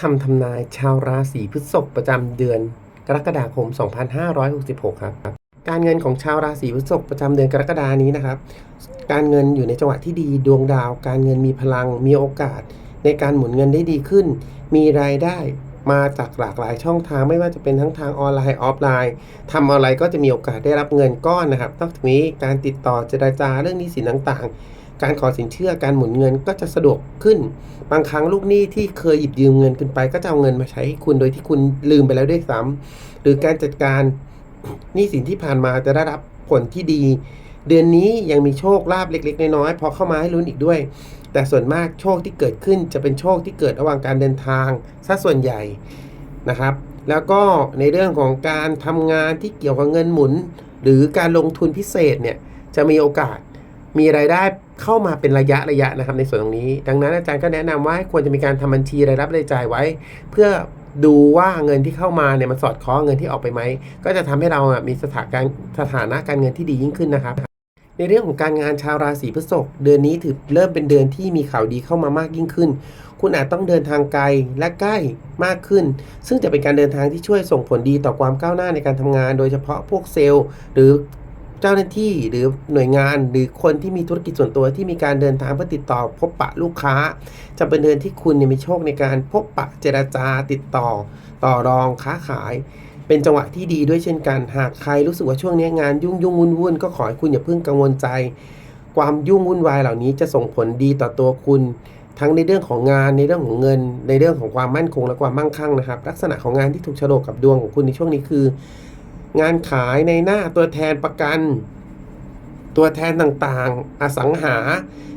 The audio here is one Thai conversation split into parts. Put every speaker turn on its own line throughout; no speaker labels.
คำทำนายชาวราศีพฤษภประจำเดือน กรกฎาคม 2566 ครับ การเงินของชาวราศีพฤษภประจำเดือนกรกฎานี้นะครับ การเงินอยู่ในจังหวะที่ดีดวงดาว การเงินมีพลังมีโอกาส ในการหมุนเงินได้ดีขึ้น มีรายได้มาจากหลากหลายช่องทางไม่ว่าจะเป็นทั้งทางออนไลน์ออฟไลน์ทำอะไรก็จะมีโอกาสได้รับเงินก้อนนะครับนอกจากนี้การติดต่อเจรจาเรื่องนี้สินต่างๆ การขอสินเชื่อการหมุนเงินก็จะสะดวกขึ้น บางครั้งลูกหนี้ที่เคยหยิบยืมเงินคุณไป ก็จะเอาเงินมาใช้ใคุณโดยที่คุณลืมไปแล้วด้วยซ้ำหรือการจัดการหนี้สินที่ผ่านมาจะได้รับผลที่ดี เดือนนี้ยังมีโชคลาภเล็ก ๆ น้อยๆพอเข้ามาให้ลุ้นอีกด้วย แต่ส่วนมากโชคที่เกิดขึ้นจะเป็นโชคที่เกิดระหว่างการเดินทางซะส่วนใหญ่นะครับ แล้วก็ในเรื่องของการทำงานที่เกี่ยวกับเงินหมุน หรือการลงทุนพิเศษเนี่ยจะมีโอกาส มีรายได้เข้ามาเป็นระยะระยะนะครับในส่วนตรงนี้ ดังนั้นอาจารย์ก็แนะนำว่าควรจะมีการทำบัญชีรายรับรายจ่ายไว้ เพื่อดูว่าเงินที่เข้ามาเนี่ยมันสอดคล้องเงินที่ออกไปไหม ก็จะทำให้เรามีสถานการสถานะการเงินที่ดียิ่งขึ้นนะครับ ในเรื่องของการงานชาวราศีพฤษภเดือนนี้ถือเริ่มเป็นเดือนที่มีข่าวดีเข้ามามากยิ่งขึ้น คุณอาจต้องเดินทางไกลและใกล้มากขึ้น ซึ่งจะเป็นการเดินทางที่ช่วยส่งผลดีต่อความก้าวหน้าในการทำงาน โดยเฉพาะพวกเซลล์ หรือ เจ้าหน้าที่หรือหน่วยงานหรือคนที่มีธุรกิจส่วนตัวที่มีการเดินทางเพื่อติดต่อพบปะลูกค้า จะเป็นเดือนที่คุณมีโชคในการพบปะเจรจาติดต่อ ต่อรองค้าขาย เป็นจังหวะที่ดีด้วยเช่นกัน หากใครรู้สึกว่าช่วงนี้งานยุ่งยุ่งวุ่นวุ่นก็ขอให้คุณอย่าเพิ่งกังวลใจ ความยุ่งวุ่นวายเหล่านี้จะส่งผลดีต่อตัวคุณทั้งในเรื่องของงานในเรื่องของเงิน ในเรื่องของความมั่นคงและความมั่งคั่งนะครับ ลักษณะของงานที่ถูกฉลกกับดวงของคุณในช่วงนี้คือ งานขายในหน้าตัวแทนประกัน ตัวแทนต่างๆ อสังหา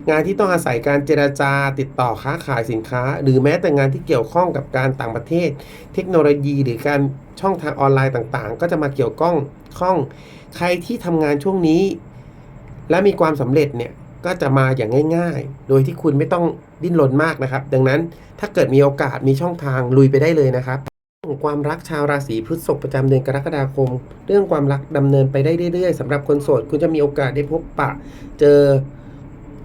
งานที่ต้องอาศัยการเจราจาติดต่อค้าขายสินค้า หรือแม้แต่งานที่เกี่ยวข้องกับการต่างประเทศ เทคโนโลยีหรือการช่องทางออนไลน์ต่างๆ ก็จะมาเกี่ยวข้องข้อง ใครที่ทำงานช่วงนี้ และมีความสำเร็จเนี่ยก็จะมาอย่างง่าย ๆ โดยที่คุณไม่ต้องดิ้นรนมากนะครับ ดังนั้นถ้าเกิดมีโอกาสมีช่องทางลุยไปได้เลยนะครับ ความรักชาวราศีพฤษภประจำเดือนกรกฎาคม เรื่องความรักดำเนินไปได้เรื่อยๆสำหรับคนโสดคุณจะมีโอกาสได้พบปะ เจอ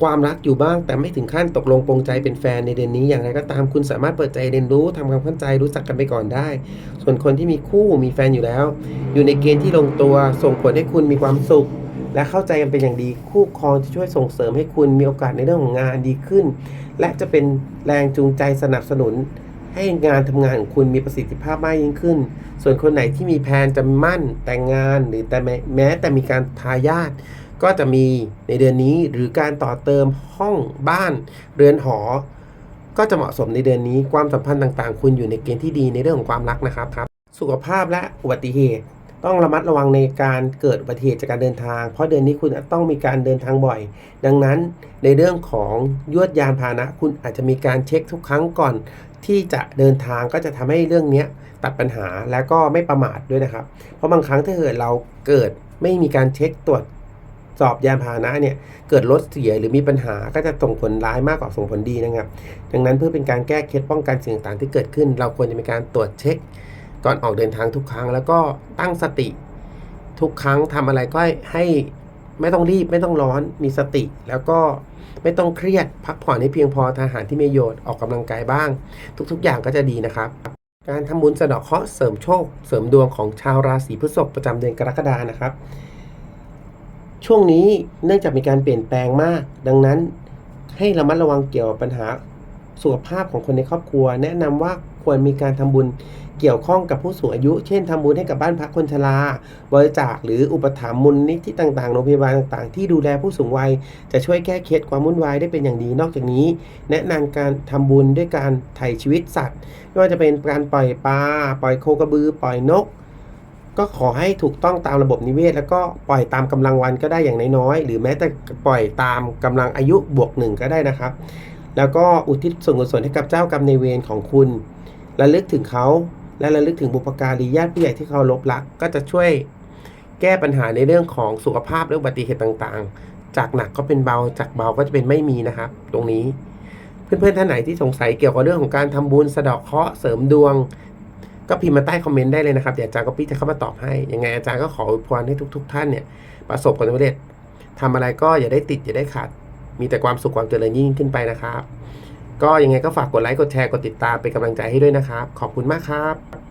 ความรักอยู่บ้าง แต่ไม่ถึงขั้นตกลงปรงใจเป็นแฟนในเดือนนี้อย่างไรก็ตามคุณสามารถเปิดใจเรียนรู้ทำความเข้าใจรู้จักกันไปก่อนได้ ส่วนคนที่มีคู่มีแฟนอยู่แล้ว อยู่ในเกณฑ์ที่ลงตัวส่งผลให้คุณมีความสุข และเข้าใจกันเป็นอย่างดีคู่ครองจะช่วยส่งเสริมให้คุณมีโอกาสในเรื่องของงานดีขึ้น และจะเป็นแรงจูงใจสนับสนุน ให้งานทำงานของคุณมีประสิทธิภาพมากยิ่งขึ้น ส่วนคนไหนที่มีแผนจะมั่นแต่งงานหรือแต่แม้แม้แต่มีการทายาทก็จะมีในเดือนนี้หรือการต่อเติมห้องบ้านเรือนหอ ก็จะเหมาะสมในเดือนนี้ความสัมพันธ์ต่างๆ คุณอยู่ในเกณฑ์ที่ดีในเรื่องของความรักนะครับครับ สุขภาพและอุบัติเหตุ ต้องระมัดระวังในการเกิดอุบัติเหตุจากการเดินทาง เพราะเดือนนี้คุณต้องมีการเดินทางบ่อย ดังนั้นในเรื่องของยวดยานพาหนะ คุณอาจจะมีการเช็คทุกครั้งก่อน ที่จะเดินทางก็จะทำให้เรื่องนี้ตัดปัญหาแล้วก็ไม่ประมาทด้วยนะครับ เพราะบางครั้งถ้าเกิดเราเกิดไม่มีการเช็คตรวจสอบยานพาหนะเนี่ยเกิดรถเสียหรือมีปัญหาก็จะส่งผลร้ายมากกว่าส่งผลดีนะครับ ดังนั้นเพื่อเป็นการแก้เคล็ดป้องกันสิ่งต่างๆที่เกิดขึ้น เราควรจะมีการตรวจเช็ค ก่อนออกเดินทางทุกครั้ง แล้วก็ตั้งสติทุกครั้งทำอะไรก็ให้ไม่ต้องรีบไม่ต้องร้อนมีสติ แล้วก็ไม่ต้องเครียดพักผ่อนให้เพียงพอทานอาหารที่มีประโยชน์ออกกำลังกายบ้าง ทุกๆ อย่างก็จะดีนะครับ การทำบุญสะดาะเคราะห์เสริมโชค เสริมดวงของชาวราศีพฤษภประจำเดือนกรกฎานะครับ ช่วงนี้เนื่องจากมีการเปลี่ยนแปลงมาก ดังนั้นให้ระมัดระวังเกี่ยวกับปัญหา สุขภาพของคนในครอบครัว แนะนำว่าควรมีการทำบุญเกี่ยวข้องกับผู้สูงอายุ เช่นทำบุญให้กับบ้านพักคนชรา บริจาคหรืออุปถัมภ์มูลนิธิต่างๆ โรงพยาบาลต่างๆ ที่ดูแลผู้สูงวัย จะช่วยแก้เคล็ดความวุ่นวายได้เป็นอย่างดี นอกจากนี้ แนะนำการทำบุญด้วยการไถ่ชีวิตสัตว์ ไม่ว่าจะเป็นการปล่อยปลา ปล่อยโคกระบือ ปล่อยนก ก็ขอให้ถูกต้องตามระบบนิเวศ แล้วก็ปล่อยตามกำลังวันก็ได้อย่างน้อยๆ หรือแม้แต่ปล่อยตามกำลังอายุบวกหนึ่งก็ได้นะครับ แล้วก็อุทิศส่วนกุศลให้กับเจ้ากรรมในเวรของคุณระลึกถึงเขาและระลึกถึงบุพการีญาติผู้ใหญ่ที่เขารบรัก ก็จะช่วยแก้ปัญหาในเรื่องของสุขภาพและอุบัติเหตุต่างๆ จากหนักก็เป็นเบาจากเบาก็จะเป็นไม่มีนะครับ ตรงนี้ เพื่อนๆท่านไหนที่สงสัยเกี่ยวกับเรื่องของการทำบุญสะเดาะเคราะห์เสริมดวง ก็พิมพ์มาใต้คอมเมนต์ได้เลยนะครับเดี๋ยวอาจารย์ก็ปี้จะเข้ามาตอบให้ยังไงอาจารย์ก็ขออวยพรให้ทุก ๆ ท่านเนี่ยประสบความสำเร็จทำอะไรก็อย่าได้ติดอย่าได้ขัด มีแต่ความสุขความเจริญยิ่งขึ้นไปนะครับ ก็ยังไงก็ฝากกดไลค์กดแชร์กดติดตามเป็นกำลังใจให้ด้วยนะครับ ขอบคุณมากครับ